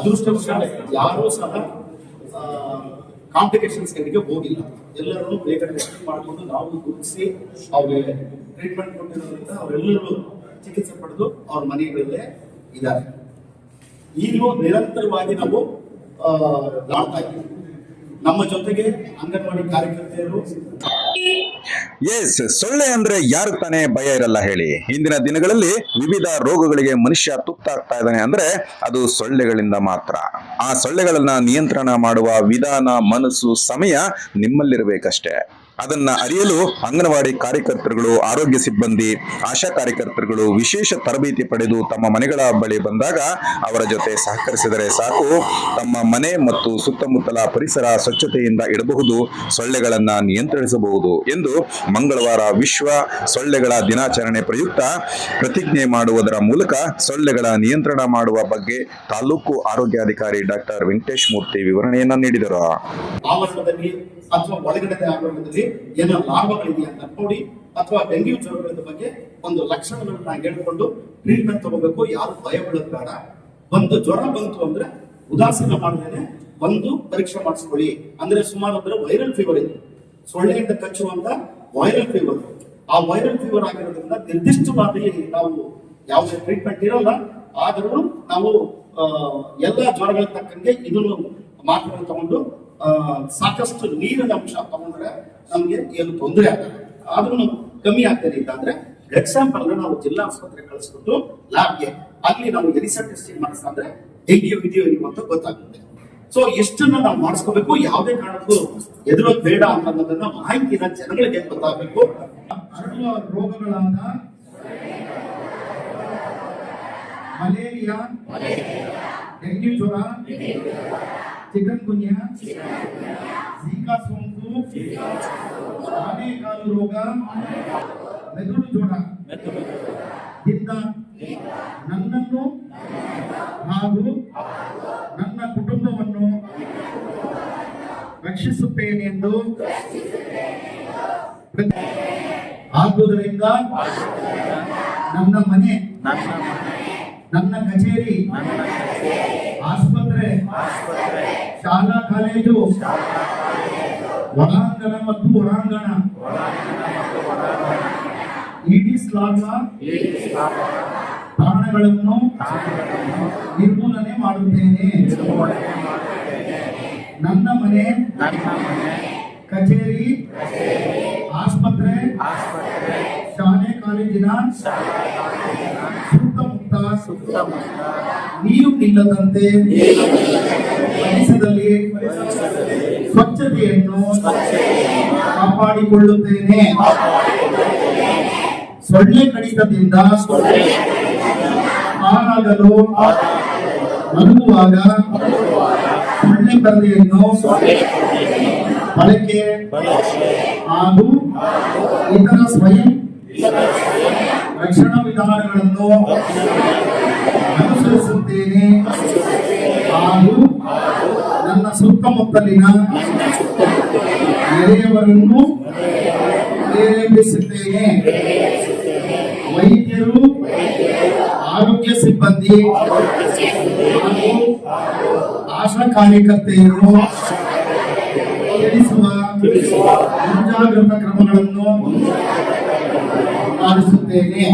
ಅದೃಷ್ಟವಶಾತ್ ಯಾರೂ ಸಹ ಕಾಂಪ್ಲಿಕೇಶನ್ಸ್ ಗಳಿಗೆ ಹೋಗಿಲ್ಲ. ಎಲ್ಲರೂ ಬೇಗ ಟೆಸ್ಟ್ ಮಾಡಿಕೊಂಡು ನಾವು ಗುರುತಿಸಿ ಅವ್ರಿಗೆ ಟ್ರೀಟ್ಮೆಂಟ್ ಕೊಟ್ಟಿರೋದ್ರಿಂದ ಅವರೆಲ್ಲರೂ ಚಿಕಿತ್ಸೆ ಪಡೆದು ಅವ್ರ ಮನೆಗಳಲ್ಲೇ ಇದ್ದಾರೆ. ಈಗಲೂ ನಿರಂತರವಾಗಿ ನಾವು ಮಾಡ್ತಾ ಇದ್ದೀವಿ. ನಮ್ಮ ಜೊತೆಗೆ ಅಂಗನವಾಡಿ ಕಾರ್ಯಕರ್ತೆಯರು ಎಸ್ ಸೊಳ್ಳೆ ಅಂದ್ರೆ ಯಾರು ತಾನೇ ಭಯ ಇರಲ್ಲ ಹೇಳಿ. ಇಂದಿನ ದಿನಗಳಲ್ಲಿ ವಿವಿಧ ರೋಗಗಳಿಗೆ ಮನುಷ್ಯ ತುತ್ತಾಗ್ತಾ ಇದ್ದಾನೆ ಅಂದ್ರೆ ಅದು ಸೊಳ್ಳೆಗಳಿಂದ ಮಾತ್ರ. ಆ ಸೊಳ್ಳೆಗಳನ್ನ ನಿಯಂತ್ರಣ ಮಾಡುವ ವಿಧಾನ, ಮನಸ್ಸು, ಸಮಯ ನಿಮ್ಮಲ್ಲಿರಬೇಕಷ್ಟೇ. ಅದನ್ನ ಅರಿಯಲು ಅಂಗನವಾಡಿ ಕಾರ್ಯಕರ್ತರುಗಳು, ಆರೋಗ್ಯ ಸಿಬ್ಬಂದಿ, ಆಶಾ ಕಾರ್ಯಕರ್ತರುಗಳು ವಿಶೇಷ ತರಬೇತಿ ಪಡೆದು ತಮ್ಮ ಮನೆಗಳ ಬಳಿ ಬಂದಾಗ ಅವರ ಜೊತೆ ಸಹಕರಿಸಿದರೆ ಸಾಕು. ತಮ್ಮ ಮನೆ ಮತ್ತು ಸುತ್ತಮುತ್ತಲ ಪರಿಸರ ಸ್ವಚ್ಛತೆಯಿಂದ ಇಡಬಹುದು. ಸೊಳ್ಳೆಗಳನ್ನ ನಿಯಂತ್ರಿಸಬಹುದು ಎಂದು ಮಂಗಳವಾರ ವಿಶ್ವ ಸೊಳ್ಳೆಗಳ ದಿನಾಚರಣೆ ಪ್ರಯುಕ್ತ ಪ್ರತಿಜ್ಞೆ ಮಾಡುವುದರ ಮೂಲಕ ಸೊಳ್ಳೆಗಳ ನಿಯಂತ್ರಣ ಮಾಡುವ ಬಗ್ಗೆ ತಾಲೂಕು ಆರೋಗ್ಯಾಧಿಕಾರಿ ಡಾಕ್ಟರ್ ವೆಂಕಟೇಶ್ ಮೂರ್ತಿ ವಿವರಣೆಯನ್ನ ನೀಡಿದರು. ಅಥವಾ ಒಳಗಡೆ ಆವರಣದಲ್ಲಿ ಏನೋ ಲಾಭಗಳಿದೆಯಾ ಅಂತ ನೋಡಿ ಅಥವಾ ಡೆಂಗ್ಯೂ ಜ್ವರಗಳ ಬಗ್ಗೆ ಒಂದು ಲಕ್ಷಣಗಳನ್ನ ಹೇಳ್ಕೊಂಡು ಟ್ರೀಟ್ಮೆಂಟ್ ತಗೋಬೇಕು, ಯಾರು ಭಯ ಬೇಡ ಒಂದು ಜ್ವರ ಬಂತು ಅಂದ್ರೆ ಉದಾಸೀನ ಮಾಡಿದ್ರೆ ಒಂದು ಪರೀಕ್ಷೆ ಮಾಡಿಸ್ಕೊಳ್ಳಿ. ಅಂದ್ರೆ ಸುಮಾರು ಅಂದ್ರೆ ವೈರಲ್ ಫೀವರ್ ಇದೆ. ಸೊಳ್ಳೆಯಿಂದ ಕಚ್ಚುವಂತ ವೈರಲ್ ಫೀವರ್ ಆ ವೈರಲ್ ಫೀವರ್ ಆಗಿರೋದ್ರಿಂದ ನಿರ್ದಿಷ್ಟವಾಗಿ ನಾವು ಯಾವುದೇ ಟ್ರೀಟ್ಮೆಂಟ್ ಇರಲ್ಲ. ಆದರೂ ನಾವು ಎಲ್ಲ ಜ್ವರಗಳ ತಕ್ಕಂಗೆ ಇದನ್ನು ಮಾತ್ರೆಗಳನ್ನು ತಗೊಂಡು ಸಾಕಷ್ಟು ನೀರಿನ ಅಂಶ ತಗೊಂಡ್ರೆ ನಮ್ಗೆ ಏನು ತೊಂದರೆ ಆಗಲ್ಲ. ಆದ್ರೂ ಕಮ್ಮಿ ಆಗ್ತದೆ ಇಲ್ಲ ಅಂದ್ರೆ ಬ್ಲಡ್ ಸ್ಯಾಂಪಲ್ ನಾವು ಜಿಲ್ಲಾ ಆಸ್ಪತ್ರೆ ಕಳಿಸ್ಬಿಟ್ಟು ಲ್ಯಾಬ್ಗೆ ಅಲ್ಲಿ ನಾವು ಎಲಿಸಾ ಟೆಸ್ಟಿಂಗ್ ಮಾಡಿಸ್ತಂದ್ರೆ ಡೆಂಗ್ಯೂ ಇದೆಯೋ ಇಲ್ವೋ ಅಂತ ಗೊತ್ತಾಗುತ್ತೆ. ಸೊ ಎಷ್ಟನ್ನ ನಾವು ಮಾಡಿಸ್ಕೋಬೇಕು ಯಾವುದೇ ಕಾರಣಕ್ಕೂ ಎದುರು ಬೇಡ ಅಂತ ಅನ್ನೋದನ್ನ ಮಾಹಿತಿನ ಜನಗಳಿಗೆ ಗೊತ್ತಾಗಬೇಕು? ಹರಡುವ ರೋಗಗಳಾದ ಮಲೇರಿಯಾ ಡೆಂಗ್ಯೂ ಜ್ವರ ಚಿಕನ್ ಗುನ್ಯಾ ಝೀಕಾ ಸೋಂಕು ಆನೆಕಾಲು ರೋಗ ಮೆದುಳು ಜ್ವರ ಇಂದ ನನ್ನನ್ನು ಹಾಗೂ ನನ್ನ ಕುಟುಂಬವನ್ನು ರಕ್ಷಿಸುತ್ತೇನೆ ಎಂದು ಆದುದರಿಂದ ನನ್ನ ಮನೆ ನನ್ನ ಕಚೇರಿ. ಆಸ್ಪತ್ರೆ. ಶಾಲಾ ಕಾಲೇಜು. ಒಳಾಂಗಣ ಮತ್ತು ಹೊರಾಂಗಣ ಇಡಿ ಲಾರ್ವಾ ತಾಣಗಳನ್ನು ನಿರ್ಮೂಲನೆ ಮಾಡುತ್ತೇನೆ. ನನ್ನ ಮನೆ. ಕಚೇರಿ. ಆಸ್ಪತ್ರೆ. ಶಾಲೆ ಕಾಲೇಜಿನ. ನೀರು ನಿಲ್ಲದಂತೆ ಪರಿಸರದಲ್ಲಿ ಸ್ವಚ್ಛತೆಯನ್ನು ಕಾಪಾಡಿಕೊಳ್ಳುತ್ತೇನೆ. ಸೊಳ್ಳೆ ಕಡಿತದಿಂದ ಹಾಳಾಗಲು ಮಲಗುವಾಗ ಸೊಳ್ಳೆ ಪರದೆಯನ್ನು ಬಳಕೆ ಹಾಗೂ ಇತರ ಸ್ವಯಂ ರಕ್ಷಣಾ ವಿಧಾನಗಳನ್ನು ಸುತ್ತಮುತ್ತಲಿನ ನೆರೆಯವರನ್ನು ಪ್ರೇರೇಪಿಸುತ್ತೇನೆ. ವೈದ್ಯರು ಆರೋಗ್ಯ ಸಿಬ್ಬಂದಿ ಆಶಾ ಕಾರ್ಯಕರ್ತೆಯರು ತಿಳಿಸುವ ಮುಂಜಾಗ್ರತಾ ಕ್ರಮಗಳನ್ನು ಪಾಲಿಸುತ್ತೇನೆ.